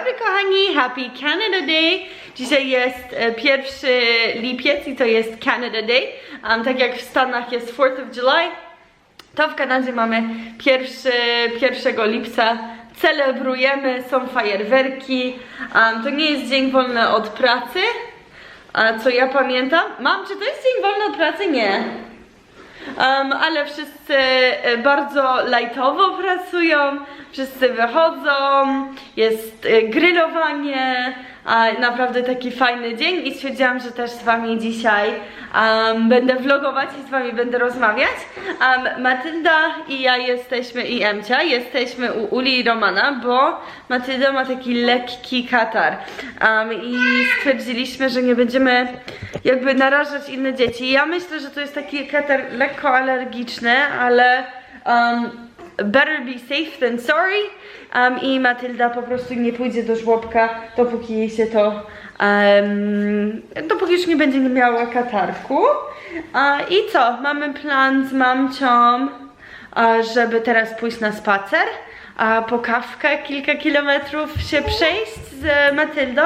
dobry kochani, Happy Canada Day! Dzisiaj jest e, pierwszy lipiec i to jest Canada Day. Um, tak jak w Stanach jest 4th of July, to w Kanadzie mamy pierwszy, 1 lipca. Celebrujemy, są fajerwerki. Um, to nie jest dzień wolny od pracy, a co ja pamiętam. Mam, czy to jest dzień wolny od pracy? Nie. Um, ale wszyscy e, bardzo lightowo pracują, wszyscy wychodzą, jest e, grillowanie, naprawdę taki fajny dzień i stwierdziłam, że też z wami dzisiaj um, będę vlogować i z wami będę rozmawiać. Um, Matylda i ja jesteśmy, i Emcia, jesteśmy u Uli i Romana, bo Matylda ma taki lekki katar um, i stwierdziliśmy, że nie będziemy jakby narażać inne dzieci. Ja myślę, że to jest taki katar lekko alergiczny, ale um, better be safe than sorry. Um, I Matylda po prostu nie pójdzie do żłobka, dopóki jej się to. Um, dopóki już nie będzie miała katarku. A, I co? Mamy plan z mamcią, a, żeby teraz pójść na spacer, a po kawkę kilka kilometrów się przejść z Matyldą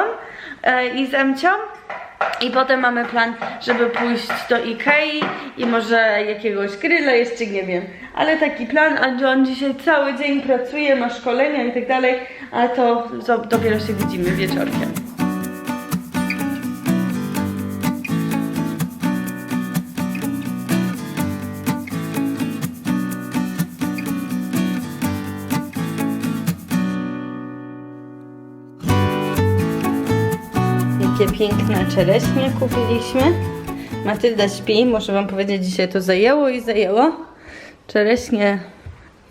e, i z Emcią. I potem mamy plan, żeby pójść do Ikei i może jakiegoś grilla, jeszcze nie wiem. Ale taki plan, a John dzisiaj cały dzień pracuje, ma szkolenia i tak dalej, a to dopiero się widzimy wieczorkiem. Jakie piękne czereśnie kupiliśmy. Matylda śpi, muszę wam powiedzieć, dzisiaj to zajęło i zajęło. Czereśnie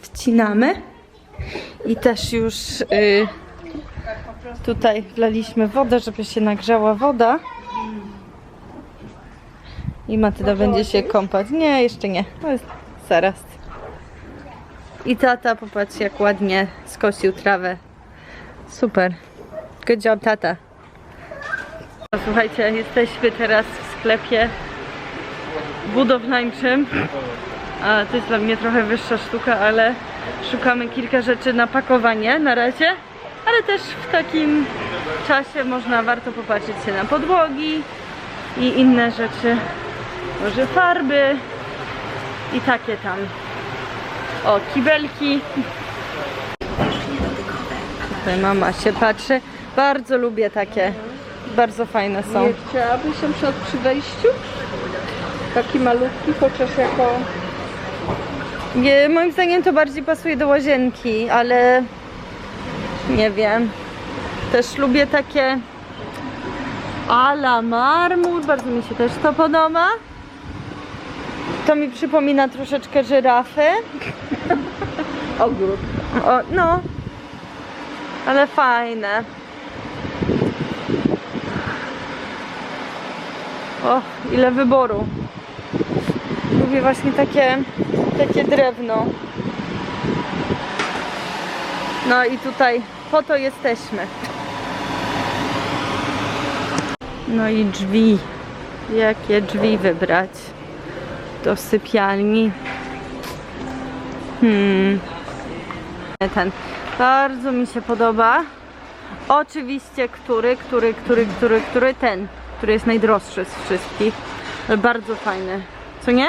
wcinamy. I też już y, tutaj wlaliśmy wodę, żeby się nagrzała woda. I Matylda będzie się kąpać. Nie, jeszcze nie. To jest zaraz. I tata, popatrz jak ładnie skosił trawę. Super. Good job, tata. Słuchajcie, jesteśmy teraz w sklepie budowlańczym. A to jest dla mnie trochę wyższa sztuka, ale szukamy kilka rzeczy na pakowanie na razie. Ale też w takim czasie można warto popatrzeć się na podłogi i inne rzeczy. Może farby i takie tam. O, kibelki. Tutaj mama się patrzy. Bardzo lubię takie. Bardzo fajne są. Nie chciałabyś na przykład przy wejściu? Taki malutki, chociaż jako... Nie, moim zdaniem to bardziej pasuje do łazienki, ale nie wiem. Też lubię takie ala marmur, bardzo mi się też to podoba. To mi przypomina troszeczkę żyrafy. Ogród. O, no. Ale fajne. O, ile wyboru. Lubię właśnie takie, takie drewno. No i tutaj po to jesteśmy. No i drzwi. Jakie drzwi wybrać do sypialni? Hmm. Ten bardzo mi się podoba. Oczywiście, który, który, który, który, który ten, który jest najdroższy z wszystkich. Ale bardzo fajny. Co nie?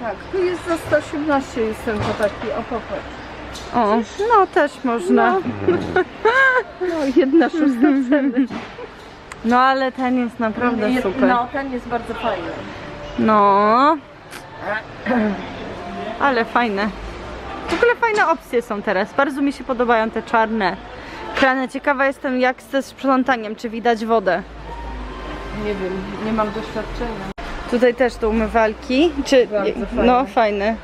Tak, tu jest za 118 jest to taki, o popatrz. O, no też można. No, no jedna szósta ceny. No ale ten jest naprawdę super. No, ten jest bardzo fajny. No. Ale fajne. W ogóle fajne opcje są teraz. Bardzo mi się podobają te czarne krany. Ciekawa jestem jak ze sprzątaniem, czy widać wodę. Nie wiem, nie mam doświadczenia. Tutaj też do umywalki. Czy, Bardzo fajne. No, fajne.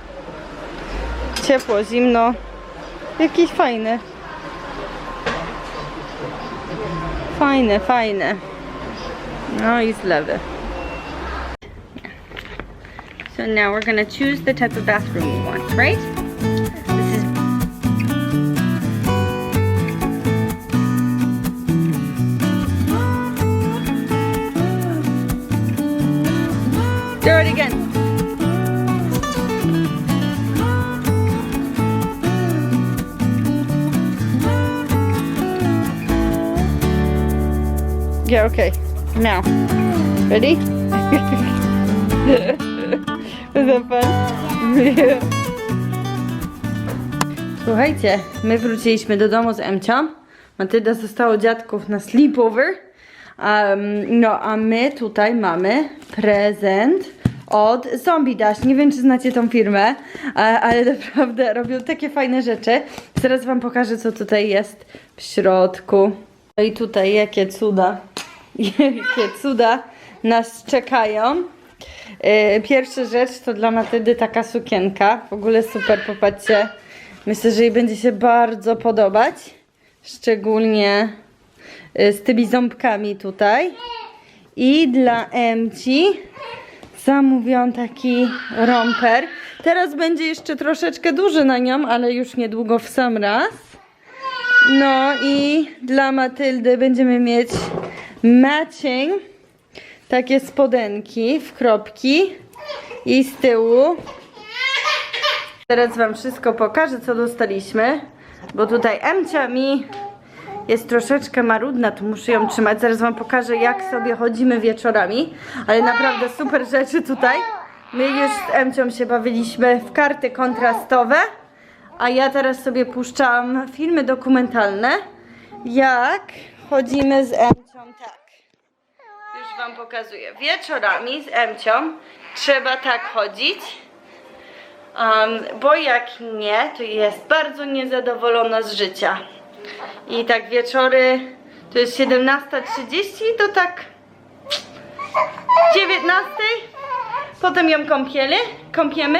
Ciepło, zimno. Jakiś fajny. Fajne, fajne. No i z lewy. So now we're gonna choose the type of bathroom we want, right? Do it again. Yeah, okay. Now. Ready? Was that fun? Słuchajcie, my wróciliśmy do domu z Emcią. Matylda została dziadków na sleepover. Um, no, a my tutaj mamy prezent od Zombie Dash. Nie wiem, czy znacie tą firmę, a- ale naprawdę robią takie fajne rzeczy. Zaraz wam pokażę, co tutaj jest w środku. No i tutaj jakie cuda, jakie cuda nas czekają. Yy, Pierwsza rzecz to dla Matyldy taka sukienka. W ogóle super, popatrzcie. Myślę, że jej będzie się bardzo podobać. Szczególnie z tymi ząbkami tutaj. I dla Emci zamówiłam taki romper. Teraz będzie jeszcze troszeczkę duży na nią, ale już niedługo w sam raz. No i dla Matyldy będziemy mieć matching takie spodenki w kropki i z tyłu Teraz wam wszystko pokażę, co dostaliśmy. Bo tutaj Emcia mi jest troszeczkę marudna, tu muszę ją trzymać. Zaraz wam pokażę, jak sobie chodzimy wieczorami. Ale naprawdę super rzeczy tutaj. My już z Emcią się bawiliśmy w karty kontrastowe. A ja teraz sobie puszczam filmy dokumentalne. Jak chodzimy z Emcią tak. Już wam pokazuję. Wieczorami z Emcią trzeba tak chodzić. Um, bo jak nie, to jest bardzo niezadowolona z życia. I tak wieczory to jest 17.30, to tak 19. Potem ją kąpieli, kąpiemy,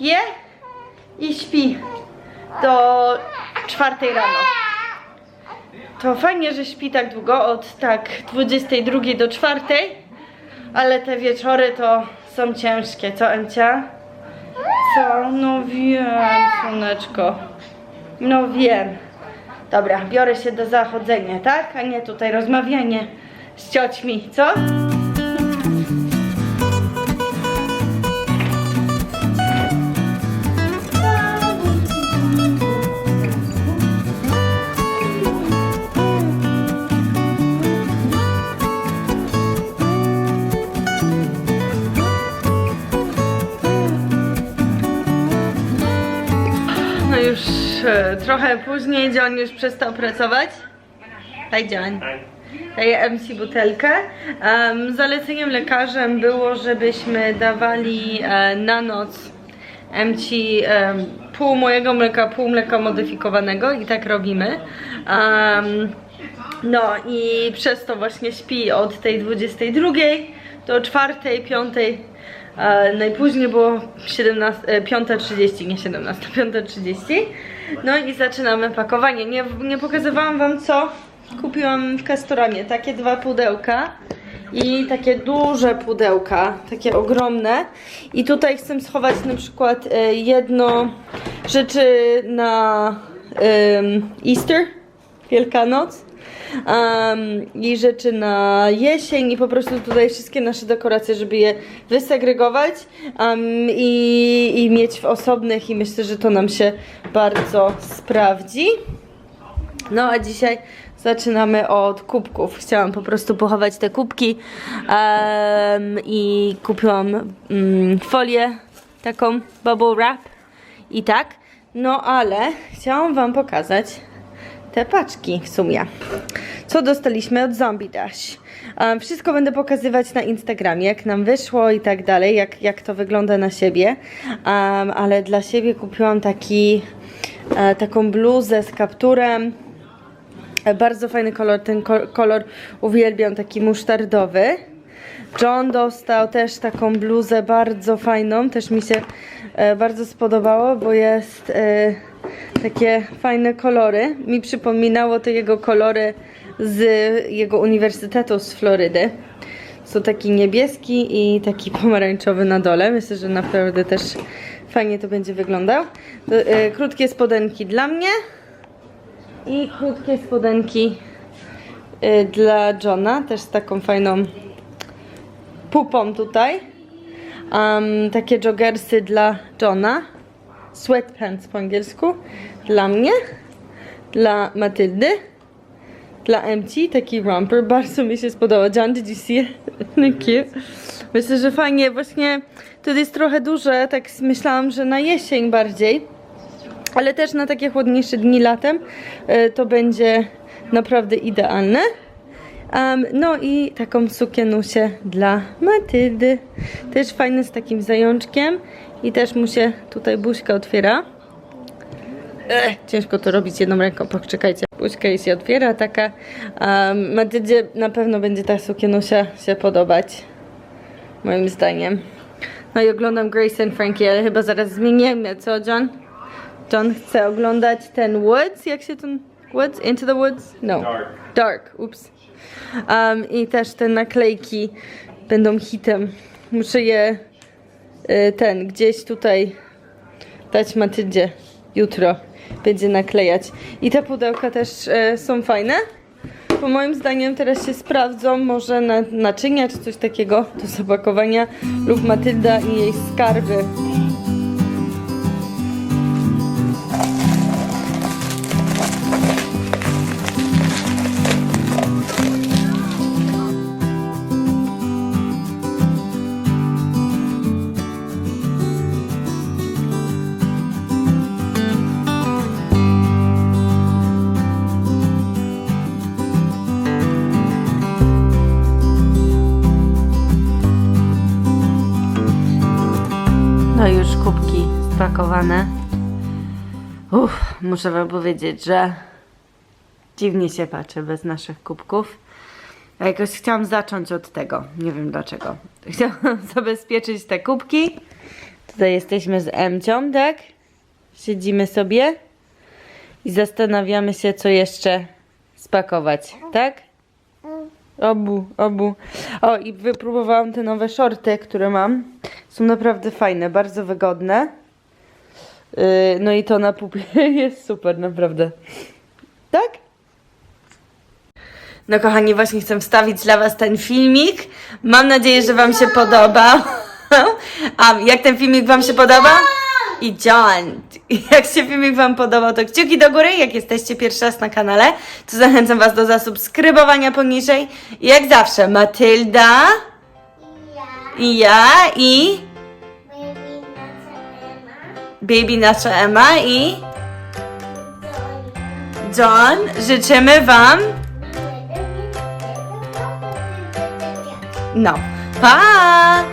je i śpi do 4 rano. To fajnie, że śpi tak długo, od tak 22 do 4, ale te wieczory to są ciężkie, co Encia? Co? No wiem, słoneczko. No wiem. Dobra, biorę się do zachodzenia, tak? A nie tutaj rozmawianie z cioćmi, co? Trochę później, gdzie on już przestał pracować. Hej Dziań. Daję MC butelkę. Em, zaleceniem lekarzem było, żebyśmy dawali e, na noc MC em, pół mojego mleka, pół mleka modyfikowanego i tak robimy. Em, no i przez to właśnie śpi od tej 22 do 4, 5, e, najpóźniej było 17, e, 5.30, nie 17, 5.30. No i zaczynamy pakowanie. Nie, nie pokazywałam wam co kupiłam w Castoramie. Takie dwa pudełka i takie duże pudełka, takie ogromne. I tutaj chcę schować na przykład e, jedno rzeczy na Easter, Wielkanoc. Um, i rzeczy na jesień i po prostu tutaj wszystkie nasze dekoracje, żeby je wysegregować um, i, i mieć w osobnych i myślę, że to nam się bardzo sprawdzi. No a dzisiaj zaczynamy od kubków. Chciałam po prostu pochować te kubki em, i kupiłam mm, folię, taką bubble wrap i tak. No ale chciałam wam pokazać te paczki w sumie. Co dostaliśmy od Zombie Dash. Um, wszystko będę pokazywać na Instagramie, jak nam wyszło i tak dalej, jak, jak to wygląda na siebie. Um, ale dla siebie kupiłam taki, e, taką bluzę z kapturem. E, Bardzo fajny kolor, ten ko- kolor uwielbiam, taki musztardowy. John dostał też taką bluzę bardzo fajną, też mi się e, bardzo spodobało, bo jest e, takie fajne kolory. Mi przypominało to jego kolory z jego uniwersytetu z Florydy. Są taki niebieski i taki pomarańczowy na dole. Myślę, że naprawdę też fajnie to będzie wyglądał. To, e, krótkie spodenki dla mnie i krótkie spodenki y, dla Johna, też z taką fajną pupą tutaj. Um, takie joggersy dla Johna. Sweatpants po angielsku. Dla mnie. Dla Matyldy. dla MC, taki romper, bardzo mi się spodobał. John, did you see it? Myślę, że fajnie, właśnie to jest trochę duże, tak myślałam, że na jesień bardziej, ale też na takie chłodniejsze dni latem e, to będzie naprawdę idealne. Em, no i taką sukienusię dla Matyldy. Też fajny z takim zajączkiem i też mu się tutaj buźka otwiera. Ech, ciężko to robić jedną ręką, poczekajcie. Buźka jej się otwiera, taka. Um, Matyldzie na pewno będzie ta sukienusia się podobać. Moim zdaniem. No i oglądam Grace and Frankie, ale chyba zaraz zmienimy, co John? John chce oglądać ten Woods, jak się ten Woods? Into the Woods? No. Dark. Dark, ups. Um, I też te naklejki będą hitem. Muszę je ten gdzieś tutaj dać Matyldzie jutro. Będzie naklejać. I te pudełka też e, są fajne. Bo moim zdaniem teraz się sprawdzą może na, naczynia czy coś takiego do zapakowania lub Matylda i jej skarby. Kubki spakowane. Uff, muszę wam powiedzieć, że dziwnie się patrzy bez naszych kubków. A jakoś chciałam zacząć od tego. Nie wiem dlaczego. Chciałam zabezpieczyć te kubki. Tutaj jesteśmy z Emcią, tak? Siedzimy sobie i zastanawiamy się, co jeszcze spakować, tak? Obu, obu. O, i wypróbowałam te nowe shorty, które mam. Są naprawdę fajne, bardzo wygodne. Yy, no i to na pupie jest super, naprawdę. Tak? No kochani, właśnie chcę wstawić dla Was ten filmik. Mam nadzieję, że Wam się podobał. A jak ten filmik Wam się podoba? I John, jak się filmik Wam podobał, to kciuki do góry. Jak jesteście pierwszy raz na kanale, to zachęcam Was do zasubskrybowania poniżej. I jak zawsze, Matylda i ja i baby nasza Emma i John życzymy Wam no, pa!